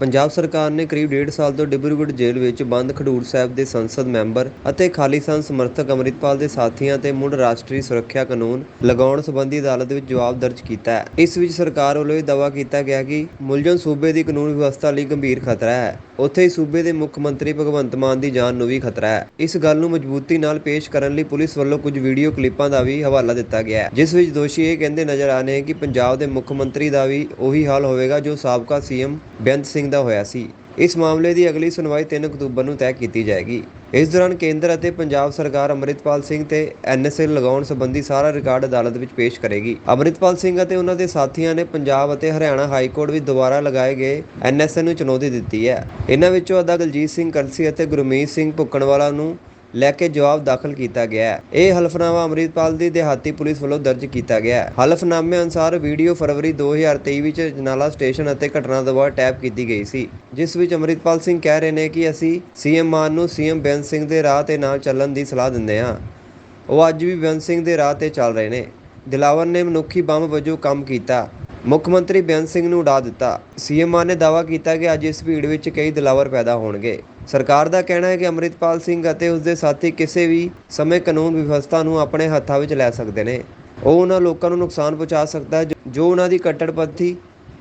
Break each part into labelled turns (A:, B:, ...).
A: ਪੰਜਾਬ ਸਰਕਾਰ ਨੇ ਕਰੀਬ 1.5 ਸਾਲ ਤੋਂ ਡਿਬਰੂਗੜ੍ਹ ਜੇਲ੍ਹ ਵਿੱਚ ਬੰਦ ਖਡੂਰ ਸਾਹਿਬ ਦੇ ਸੰਸਦ ਮੈਂਬਰ ਅਤੇ ਖਾਲਿਸਤਾਨ ਸਮਰਥਕ ਅੰਮ੍ਰਿਤਪਾਲ ਦੇ ਸਾਥੀਆਂ ਤੇ ਮੁੜ ਰਾਸ਼ਟਰੀ ਸੁਰੱਖਿਆ ਕਾਨੂੰਨ ਲਗਾਉਣ ਸੰਬੰਧੀ ਅਦਾਲਤ ਵਿੱਚ ਜਵਾਬ ਦਰਜ ਕੀਤਾ ਹੈ। ਇਸ ਵਿੱਚ ਸਰਕਾਰ ਵੱਲੋਂ ਇਹ ਦਾਅਵਾ ਕੀਤਾ ਗਿਆ ਕਿ ਮੁਲਜ਼ਮ ਸੂਬੇ ਦੀ ਕਾਨੂੰਨ ਵਿਵਸਥਾ ਲਈ ਗੰਭੀਰ ਖਤਰਾ ਹੈ। ਉੱਥੇ ਹੀ ਸੂਬੇ ਦੇ ਮੁੱਖ ਮੰਤਰੀ ਭਗਵੰਤ ਮਾਨ ਦੀ ਜਾਨ ਨੂੰ ਵੀ ਖਤਰਾ ਹੈ। ਇਸ ਗੱਲ ਨੂੰ ਮਜ਼ਬੂਤੀ ਨਾਲ ਪੇਸ਼ ਕਰਨ ਲਈ ਪੁਲਿਸ ਵੱਲੋਂ ਕੁਝ ਵੀਡੀਓ ਕਲਿੱਪਾਂ ਦਾ ਵੀ ਹਵਾਲਾ ਦਿੱਤਾ ਗਿਆ ਹੈ। ਜਿਸ ਵਿੱਚ ਦੋਸ਼ੀ ਇਹ ਕਹਿੰਦੇ ਨਜ਼ਰ ਆ ਰਹੇ ਕਿ ਪੰਜਾਬ ਦੇ ਮੁੱਖ ਮੰਤਰੀ ਦਾ ਵੀ ਉਹੀ ਹਾਲ ਹੋਵੇਗਾ ਜੋ ਸਾਬਕਾ ਸੀਐਮ ਬੇਅੰਤ ਸਿੰਘ ਦਾ ਹੋਇਆ ਸੀ। ਇਸ ਮਾਮਲੇ ਦੀ ਅਗਲੀ ਸੁਣਵਾਈ 3 ਅਕਤੂਬਰ ਨੂੰ ਤੈਅ ਕੀਤੀ ਜਾਏਗੀ। ਇਸ ਦੌਰਾਨ ਕੇਂਦਰ ਅਤੇ ਪੰਜਾਬ ਸਰਕਾਰ ਅੰਮ੍ਰਿਤਪਾਲ ਸਿੰਘ ਤੇ ਐਨਐਸਏ ਲਗਾਉਣ ਸੰਬੰਧੀ ਸਾਰਾ ਰਿਕਾਰਡ ਅਦਾਲਤ ਵਿੱਚ ਪੇਸ਼ ਕਰੇਗੀ। ਅੰਮ੍ਰਿਤਪਾਲ ਸਿੰਘ ਅਤੇ ਉਹਨਾਂ ਦੇ ਸਾਥੀਆਂ ਨੇ ਪੰਜਾਬ ਅਤੇ ਹਰਿਆਣਾ ਹਾਈ ਕੋਰਟ ਵਿੱਚ ਦੁਬਾਰਾ ਲਗਾਏ ਗਏ ਐਨਐਸਏ ਨੂੰ ਚੁਣੌਤੀ ਦਿੱਤੀ ਹੈ। ਇਹਨਾਂ ਵਿੱਚੋਂ ਅਦਾ ਦਲਜੀਤ ਸਿੰਘ ਕਲਸੀ ਅਤੇ ਗੁਰਮੀਤ ਸਿੰਘ ਭੁੱਕਣਵਾਲਾ ਨੂੰ ਲੈ ਕੇ ਜਵਾਬ ਦਾਖਲ ਕੀਤਾ ਗਿਆ ਹੈ। ਇਹ ਹਲਫਨਾਮਾ ਅੰਮ੍ਰਿਤਪਾਲ ਦੀ ਦਿਹਾਤੀ ਪੁਲਿਸ ਵੱਲੋਂ ਦਰਜ ਕੀਤਾ ਗਿਆ ਹੈ। ਹਲਫਨਾਮੇ ਅਨੁਸਾਰ ਵੀਡੀਓ ਫਰਵਰੀ 2023 ਵਿੱਚ ਜਨਾਲਾ ਸਟੇਸ਼ਨ ਅਤੇ ਘਟਨਾ ਤੋਂ ਬਾਅਦ ਟੈਪ ਕੀਤੀ ਗਈ ਸੀ, ਜਿਸ ਵਿੱਚ ਅੰਮ੍ਰਿਤਪਾਲ ਸਿੰਘ ਕਹਿ ਰਹੇ ਨੇ ਕਿ ਅਸੀਂ ਸੀਐਮ ਮਾਨ ਨੂੰ ਸੀਐਮ ਬੇਅੰਤ ਸਿੰਘ ਦੇ ਰਾਹ ਤੇ ਨਾਲ ਚੱਲਣ ਦੀ ਸਲਾਹ ਦਿੰਦੇ ਹਾਂ। ਉਹ ਅੱਜ ਵੀ ਬੇਅੰਤ ਸਿੰਘ ਦੇ ਰਾਹ ਤੇ ਚੱਲ ਰਹੇ ਨੇ। ਦਿਲਾਵਰ ਨੇ ਮਨੁੱਖੀ ਬੰਬ ਵਜੋਂ ਕੰਮ ਕੀਤਾ। ਮੁੱਖ ਮੰਤਰੀ ਬੇਅੰਤ ਸਿੰਘ ਨੂੰ ਉਡਾ ਦਿੱਤਾ। ਸੀਐਮ ਮਾਨ ਨੇ ਦਾਅਵਾ ਕੀਤਾ ਕਿ ਅੱਜ ਇਸ ਭੀੜ ਵਿੱਚ ਕਈ ਦਿਲਾਵਰ ਪੈਦਾ ਹੋਣਗੇ। ਸਰਕਾਰ ਦਾ ਕਹਿਣਾ ਹੈ ਕਿ ਅੰਮ੍ਰਿਤਪਾਲ ਸਿੰਘ ਅਤੇ ਉਸ ਦੇ ਸਾਥੀ ਕਿਸੇ ਵੀ ਸਮੇਂ ਕਾਨੂੰਨ ਵਿਵਸਥਾ ਨੂੰ ਆਪਣੇ ਹੱਥਾਂ ਵਿੱਚ ਲੈ ਸਕਦੇ ਨੇ। ਉਹ ਉਹਨਾਂ ਲੋਕਾਂ ਨੂੰ ਨੁਕਸਾਨ ਪਹੁੰਚਾ ਸਕਦਾ ਹੈ, ਜੋ- ਉਹਨਾਂ ਦੀ ਕੱਟੜਪੰਥੀ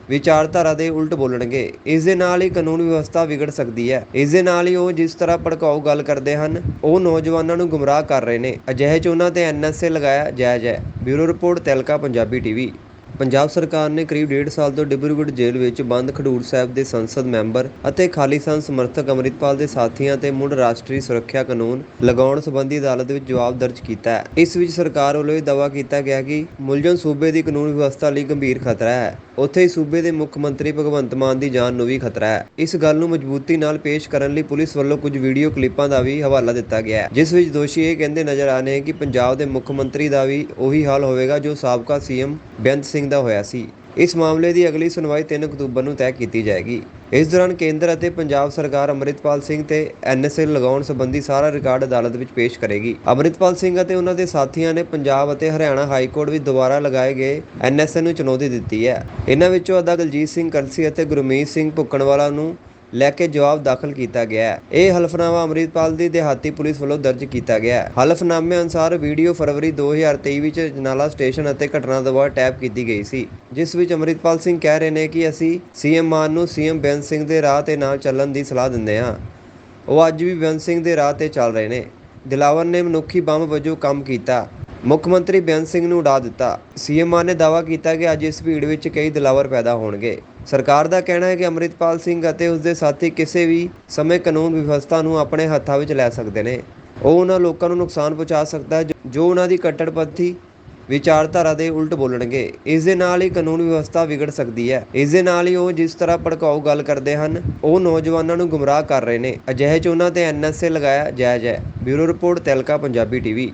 A: ਵਿਚਾਰਧਾਰਾ ਦੇ ਉਲਟ ਬੋਲਣਗੇ। ਇਸ ਦੇ ਨਾਲ ਹੀ ਕਾਨੂੰਨ ਵਿਵਸਥਾ ਵਿਗੜ ਸਕਦੀ ਹੈ। ਇਸ ਦੇ ਨਾਲ ਹੀ ਉਹ ਜਿਸ ਤਰ੍ਹਾਂ ਭੜਕਾਊ ਗੱਲ ਕਰਦੇ ਹਨ, ਉਹ ਨੌਜਵਾਨਾਂ ਨੂੰ ਗੁੰਮਰਾਹ ਕਰ ਰਹੇ ਨੇ। ਅਜਿਹੇ ਚ ਉਹਨਾਂ ਤੇ ਐਨਐਸਏ ਲਗਾਇਆ ਜਾਇਜ਼ ਹੈ। ਬਿਊਰੋ ਰਿਪੋਰਟ ਤੈਲਕਾ, ਪੰਜਾਬੀ ਟੀਵੀ। ਪੰਜਾਬ ਸਰਕਾਰ ਨੇ ਕਰੀਬ ਡੇਢ ਸਾਲ ਤੋਂ ਡਿਬਰੂਗੜ੍ਹ ਜੇਲ੍ਹ ਵਿੱਚ ਬੰਦ ਖਡੂਰ ਸਾਹਿਬ ਦੇ ਸੰਸਦ ਮੈਂਬਰ ਅਤੇ ਖਾਲਿਸਤਾਨ ਸਮਰਥਕ ਅੰਮ੍ਰਿਤਪਾਲ ਦੇ ਸਾਥੀਆਂ ਤੇ ਮੁੜ ਰਾਸ਼ਟਰੀ ਸੁਰੱਖਿਆ ਕਾਨੂੰਨ ਲਗਾਉਣ ਸੰਬੰਧੀ ਅਦਾਲਤ ਵਿੱਚ ਜਵਾਬ ਦਰਜ ਕੀਤਾ ਹੈ। ਇਸ ਵਿੱਚ ਸਰਕਾਰ ਵੱਲੋਂ ਇਹ ਦਾਅਵਾ ਕੀਤਾ ਗਿਆ ਕਿ ਮੁਲਜ਼ਮ ਸੂਬੇ ਦੀ ਕਾਨੂੰਨ ਵਿਵਸਥਾ ਲਈ ਗੰਭੀਰ ਖਤਰਾ ਹੈ। ਉੱਥੇ ਹੀ ਸੂਬੇ ਦੇ ਮੁੱਖ ਮੰਤਰੀ ਭਗਵੰਤ ਮਾਨ ਦੀ ਜਾਨ ਨੂੰ ਵੀ ਖਤਰਾ ਹੈ। ਇਸ ਗੱਲ ਨੂੰ ਮਜ਼ਬੂਤੀ ਨਾਲ ਪੇਸ਼ ਕਰਨ ਲਈ ਪੁਲਿਸ ਵੱਲੋਂ ਕੁਝ ਵੀਡੀਓ ਕਲਿੱਪਾਂ ਦਾ ਵੀ ਹਵਾਲਾ ਦਿੱਤਾ ਗਿਆ ਹੈ। ਜਿਸ ਵਿੱਚ ਦੋਸ਼ੀ ਇਹ ਕਹਿੰਦੇ ਨਜ਼ਰ ਆ ਰਹੇ ਕਿ ਪੰਜਾਬ ਦੇ ਮੁੱਖ ਮੰਤਰੀ ਦਾ ਵੀ ਉਹੀ ਹਾਲ ਹੋਵੇਗਾ ਜੋ ਸਾਬਕਾ ਸੀਐਮ ਬੇਅੰਤ ਸਿੰਘ ਦਾ ਹੋਇਆ ਸੀ। ਇਸ ਮਾਮਲੇ ਦੀ ਅਗਲੀ ਸੁਣਵਾਈ 3 ਅਕਤੂਬਰ ਨੂੰ ਤੈਅ ਕੀਤੀ ਜਾਏਗੀ। ਇਸ ਦੌਰਾਨ ਕੇਂਦਰ ਅਤੇ ਪੰਜਾਬ ਸਰਕਾਰ ਅੰਮ੍ਰਿਤਪਾਲ ਸਿੰਘ ਤੇ ਐਨਐਸਏ ਲਗਾਉਣ ਸੰਬੰਧੀ ਸਾਰਾ ਰਿਕਾਰਡ ਅਦਾਲਤ ਵਿੱਚ ਪੇਸ਼ ਕਰੇਗੀ। ਅੰਮ੍ਰਿਤਪਾਲ ਸਿੰਘ ਅਤੇ ਉਹਨਾਂ ਦੇ ਸਾਥੀਆਂ ਨੇ ਪੰਜਾਬ ਅਤੇ ਹਰਿਆਣਾ ਹਾਈ ਕੋਰਟ ਵਿੱਚ ਦੁਬਾਰਾ ਲਗਾਏ ਗਏ ਐਨਐਸਏ ਨੂੰ ਚੁਣੌਤੀ ਦਿੱਤੀ ਹੈ। ਇਹਨਾਂ ਵਿੱਚੋਂ ਅਦਾ ਦਲਜੀਤ ਸਿੰਘ ਕਲਸੀ ਅਤੇ ਗੁਰਮੀਤ ਸਿੰਘ ਭੁੱਕਣਵਾਲਾ ਨੂੰ ਲੈ ਕੇ ਜਵਾਬ ਦਾਖਲ ਕੀਤਾ ਗਿਆ ਹੈ। ਇਹ ਹਲਫਨਾਮਾ ਅੰਮ੍ਰਿਤਪਾਲ ਦੀ ਦਿਹਾਤੀ ਪੁਲਿਸ ਵੱਲੋਂ ਦਰਜ ਕੀਤਾ ਗਿਆ ਹੈ। ਹਲਫਨਾਮੇ ਅਨੁਸਾਰ ਵੀਡੀਓ ਫਰਵਰੀ 2023 ਵਿੱਚ ਜਨਾਲਾ ਸਟੇਸ਼ਨ ਅਤੇ ਘਟਨਾ ਤੋਂ ਬਾਅਦ ਟੈਪ ਕੀਤੀ ਗਈ ਸੀ, ਜਿਸ ਵਿੱਚ ਅੰਮ੍ਰਿਤਪਾਲ ਸਿੰਘ ਕਹਿ ਰਹੇ ਨੇ ਕਿ ਅਸੀਂ ਸੀਐਮ ਮਾਨ ਨੂੰ ਸੀਐਮ ਬੇਅੰਤ ਸਿੰਘ ਦੇ ਰਾਹ ਤੇ ਨਾਲ ਚੱਲਣ ਦੀ ਸਲਾਹ ਦਿੰਦੇ ਹਾਂ। ਉਹ ਅੱਜ ਵੀ ਬੇਅੰਤ ਸਿੰਘ ਦੇ ਰਾਹ ਤੇ ਚੱਲ ਰਹੇ ਨੇ। ਦਿਲਾਵਰ ਨੇ ਮਨੁੱਖੀ ਬੰਬ ਵਜੋਂ ਕੰਮ ਕੀਤਾ। ਮੁੱਖ ਮੰਤਰੀ ਬੇਅੰਤ ਸਿੰਘ ਨੂੰ ਉਡਾ ਦਿੱਤਾ। ਸੀਐਮ ਮਾਨ ਨੇ ਦਾਅਵਾ ਕੀਤਾ ਕਿ ਅੱਜ ਇਸ ਭੀੜ ਵਿੱਚ ਕਈ ਦਿਲਾਵਰ ਪੈਦਾ ਹੋਣਗੇ। ਸਰਕਾਰ ਦਾ ਕਹਿਣਾ ਹੈ ਕਿ ਅੰਮ੍ਰਿਤਪਾਲ ਸਿੰਘ ਅਤੇ ਉਸ ਦੇ ਸਾਥੀ ਕਿਸੇ ਵੀ ਸਮੇਂ ਕਾਨੂੰਨ ਵਿਵਸਥਾ ਨੂੰ ਆਪਣੇ ਹੱਥਾਂ ਵਿੱਚ ਲੈ ਸਕਦੇ ਨੇ। ਉਹ ਉਹਨਾਂ ਲੋਕਾਂ ਨੂੰ ਨੁਕਸਾਨ ਪਹੁੰਚਾ ਸਕਦਾ ਹੈ, ਜੋ- ਉਹਨਾਂ ਦੀ ਕੱਟੜਪੰਥੀ ਵਿਚਾਰਧਾਰਾ ਦੇ ਉਲਟ ਬੋਲਣਗੇ। ਇਸ ਦੇ ਨਾਲ ਹੀ ਕਾਨੂੰਨ ਵਿਵਸਥਾ ਵਿਗੜ ਸਕਦੀ ਹੈ। ਇਸ ਦੇ ਨਾਲ ਹੀ ਉਹ ਜਿਸ ਤਰ੍ਹਾਂ ਭੜਕਾਊ ਗੱਲ ਕਰਦੇ ਹਨ, ਉਹ ਨੌਜਵਾਨਾਂ ਨੂੰ ਗੁੰਮਰਾਹ ਕਰ ਰਹੇ ਨੇ। ਅਜਿਹੇ ਚ ਉਹਨਾਂ ਤੇ ਐਨਐਸਏ ਲਗਾਇਆ ਜਾਇਜ਼ ਹੈ। ਬਿਊਰੋ ਰਿਪੋਰਟ ਤੈਲਕਾ, ਪੰਜਾਬੀ ਟੀਵੀ।